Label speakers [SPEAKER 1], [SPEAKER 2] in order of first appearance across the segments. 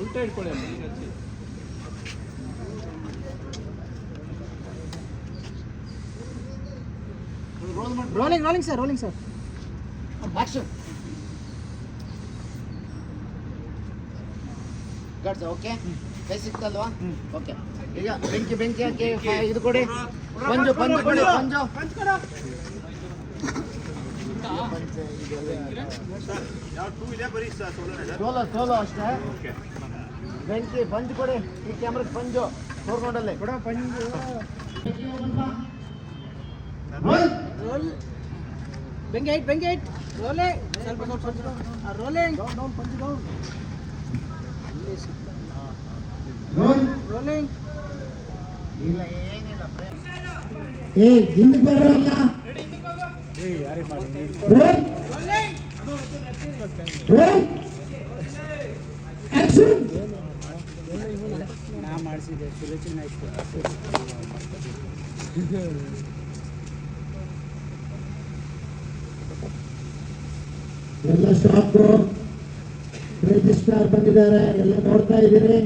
[SPEAKER 1] ಉಲ್ಟಾ ಇಟ್ಕೊಳ್ಳಿ ಅಮ್ಮ ಈಗ ಹಚ್ಚಿ
[SPEAKER 2] rolling rolling sir rolling sir action ಗಡ್ಸ okay ಕೈ ಸಿಕ್ತಲ್ವಾ ಓಕೆ ಈಗ ಬೆಂಕಿ ಬೆಂಕಿ ಹಾಕಿ ಫ- ಇದು ಕೊಡಿ ಪಂಜು ಪಂಜು ಕೊಡಿ ಪಂಜು ಸೋಲೋ ಸೋಲೋ ಅಷ್ಟೇ ಬೆಂಕಿ ಪಂಜು ಕೊಡಿ ಈ ಕ್ಯಾಮ್ರಾಗೆ ಪಂಜು ತೋರ್ಕೊಂಡಲ್ಲೇ ಕೊಡ ಪಂಜು ರೋಲ್ ಬೆಂಕಿ ಐಟ್ ಬೆಂಕಿ ಐಟ್ ರೋಲೆ ಸ್ವಲ್ಪ ಸ್ವಲ್ಪ rolling down down ಪಂಜು down rolling ಇಲ್ಲ ಏನಿಲ್ಲ
[SPEAKER 3] ಏ ಹಿಂದೆ ಬರೋಲ್ಲ ರೋಲ್ ರೋಲ್ ಆಕ್ಷನ್
[SPEAKER 2] ನಾ ಮಾಡಿಸಿದೆ ಸುಲಚಿನ
[SPEAKER 3] ಎಲ್ಲ ಸ್ಟಾಪ್ ರಿಜಿಸ್ಟ್ರಾರ್ ಬಂದಿದ್ದಾರೆ ಎಲ್ಲ ನೋಡ್ತಾ ಇದ್ದೀರಿ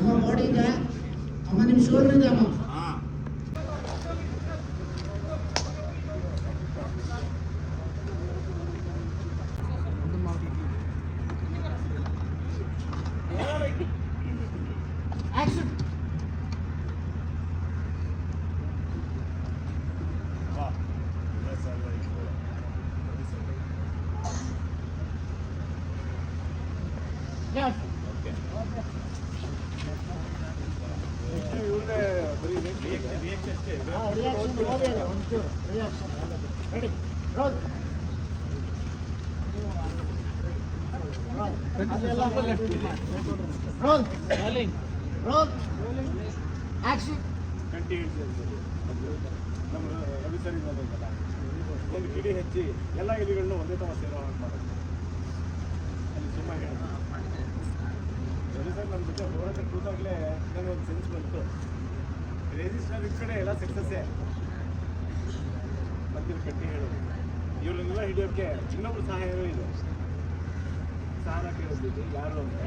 [SPEAKER 3] ಅಮ್ಮ ಇದೆ ಅಮ್ಮ ಅಮ್ಮ
[SPEAKER 4] ನಮ್ಮ ರವಿ ಸರ್ ಇರೋದಲ್ಲ ಒಂದು ಗಿಡಿ ಹೆಚ್ಚಿ ಎಲ್ಲ ಗಿಡಿಗಳನ್ನ ಒಂದೇ ತವ ಸೇರೋ ಮಾಡೋದು ಅಲ್ಲಿ ರವಿ ಸರ್ ನಮ್ಮ ಜೊತೆ ಸೆನ್ಸ್ ಬಂತು ರಿಜಿಸ್ಟರ್ ಈ ಕಡೆ ಎಲ್ಲ ಸಕ್ಸಸ್ಸೇ ಮತ್ತಿನ ಕಟ್ಟಿ ಹೇಳೋದು. ಇವ್ರನ್ನೆಲ್ಲ ಹಿಡಿಯೋಕ್ಕೆ ಇನ್ನೊಬ್ರು ಸಹಾಯವೂ ಇದೆ ಸಹಾಯ ಕೇಳಿದ್ದು ಯಾರು ಅಂತ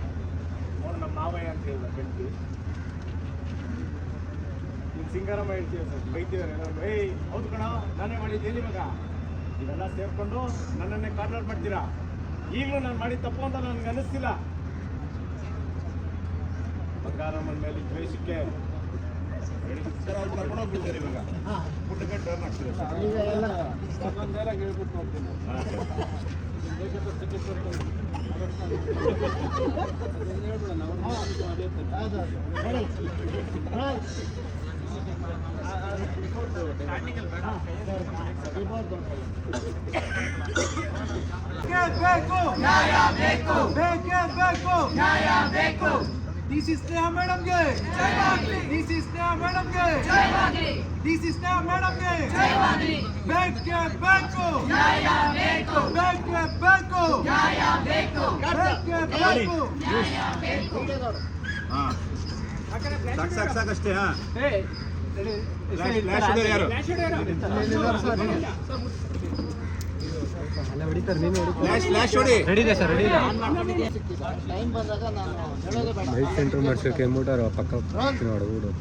[SPEAKER 4] ನೋಡು ನಮ್ಮ ಮಾವಯ್ಯ ಅಂತ ಹೇಳಿದ ಗಂಟಿ. ನೀವು ಸಿಂಗಾರಮ್ಮ ಹೇಳ್ತೀವಿ ಸರ್ ಎಲ್ಲರೂ, ಏಯ್, ಹೌದು ಕಣ, ನಾನೇ ಮಾಡಿದ್ದು ಎಲ್ಲಿ ಮಗ? ಇವೆಲ್ಲ ಸೇರ್ಕೊಂಡು ನನ್ನನ್ನೇ ಕಾರ್ನರ್ ಮಾಡ್ತೀರಾ? ಈಗಲೂ ನಾನು ಮಾಡಿದ ತಪ್ಪು ಅಂತ ನನಗೆ ಅನ್ನಿಸ್ತಿಲ್ಲ ಬಂಗಾರಮ್ಮನ ಮೇಲೆ ದ್ವೇಷಕ್ಕೆ ಸರ್ ಅವ್ರು ಕರ್ಕೊಂಡು ಹೋಗ್ಬಿಡ್ತಾರೆ ಇವಾಗ
[SPEAKER 2] ರೋಲ್
[SPEAKER 5] ಬೇಕು. ಬೇಕು ಬೇಕೇ ಬೇಕು. ನ್ಯಾಯ ಬೇಕು ಡಿ ಸಿ ಸ್ನೇಹ ಮೇಡಮ್ಗೆ ಡಿ ಸಿ ಸ್ನೇಹ ಮೇಡಮ್ಗೆ ಡಿ ಸಿ ಸ್ನೇಹ ಮೇಡಮ್ಗೆ ಬೇಕೇ ಬೇಕು ಬೇಕು ಬೇಕೇ ಬೇಕು ಬೇಕು
[SPEAKER 4] ಸಾಕು ಸಾಕಷ್ಟೇ ಹಾಂ ಯಾರು
[SPEAKER 6] ಲೈಟ್ ಸೆಂಟರ್ ಮಾಡ್ಸೋಕೆ ಮೋಟಾರ್ ಪಕ್ಕ ಕೂತ್ತೀನಿ ಹೊರಗೆ ಊರು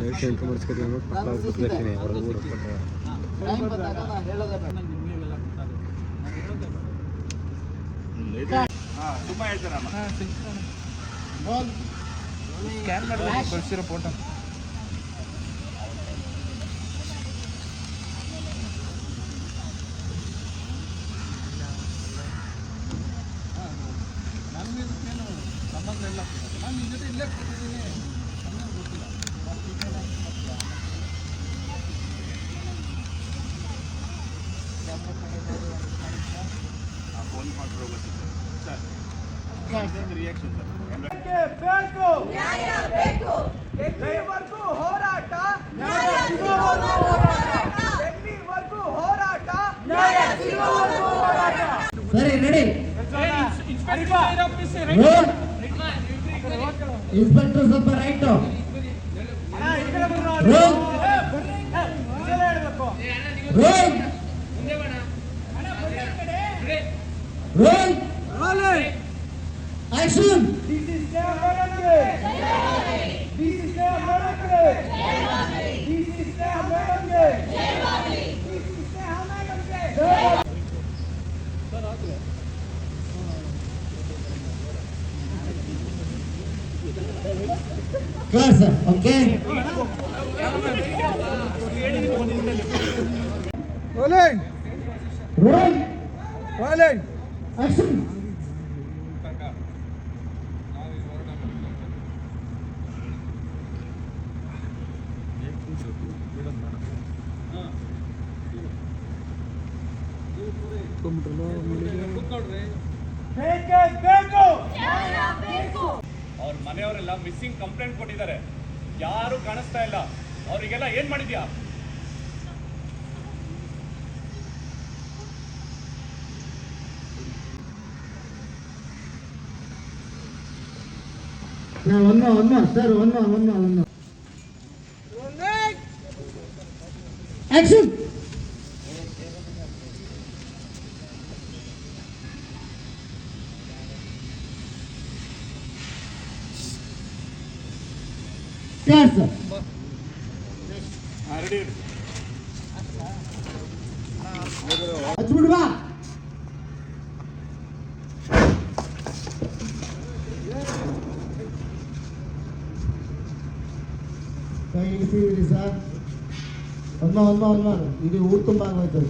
[SPEAKER 6] ಲೈಟ್ ಸೆಂಟರ್ ಮಾಡ್ಸ್ಕೊತೀನಿ ನೋಡಿ ಪಕ್ಕ ಕೂತ್ಕೊತೀನಿ ಅವ್ರ ಊಡು
[SPEAKER 2] ಟೈಮ್ ಬಂದಾಗ ನಾನು ಹೇಳೋದೇ ಬೇಡ.
[SPEAKER 4] ಹಾಂ ತುಂಬ ಹೇಳ್ತಾರಮ್ಮ
[SPEAKER 1] ಸ್ಕ್ಯಾನ್ ಮಾಡಿ ಕಳಿಸಿರೋ ಫೋಟೋ ನಿಮ್ಮ ಸಂಬಂಧ ಇಲ್ಲ. ನಾನು ನಿಮ್ಮ ಜೊತೆ ಇಲ್ಲೇ ಕೊಟ್ಟಿದ್ದೀನಿ ನಮಗೇನು ಗೊತ್ತಿಲ್ಲ.
[SPEAKER 4] ರಿಯಾಕ್ಷನ್ ಸರ್
[SPEAKER 5] ಬೇಕು ನ್ಯಾಯ ಬೇಕು ನ್ಯಾಯ ಸಿಗೋವರೆಗೂ ಹೋರಾಟ. ನ್ಯಾಯ ಸಿಗೋವರೆಗೂ ಸರಿ ರೆಡಿ
[SPEAKER 3] ಇನ್ಸ್ಪೆಕ್ಟರ್ ಸ್ವಲ್ಪ right roll roll roll action class okay
[SPEAKER 1] rolling
[SPEAKER 3] roll
[SPEAKER 1] rolling
[SPEAKER 3] action
[SPEAKER 4] ಅವ್ರ ಮನೆಯವರೆಲ್ಲ ಮಿಸ್ಸಿಂಗ್ ಕಂಪ್ಲೇಂಟ್ ಕೊಟ್ಟಿದ್ದಾರೆ. ಯಾರು ಕಾಣಿಸ್ತಾ ಇಲ್ಲ. ಅವರಿಗೆಲ್ಲ ಏನ್ ಮಾಡಿದ್ಯಾ?
[SPEAKER 3] ಒಂದು ಒಂದು ಸರ್ ಒನ್ ಒಂದು ಒಂದು. ಆಕ್ಷನ್ ಕ್ಲಾಸ್
[SPEAKER 4] ರೆಡಿ
[SPEAKER 3] ಹಚ್ಬಿಡು ಬಾ ಕೈ ಇಳಿಸಿ ಇಳಿ ಸರ್ ಒನ್ನ ಒನ್ನ ಒನ್ನ ಇಡೀ ಊರು ತುಂಬ ಆಗೋಯ್ತು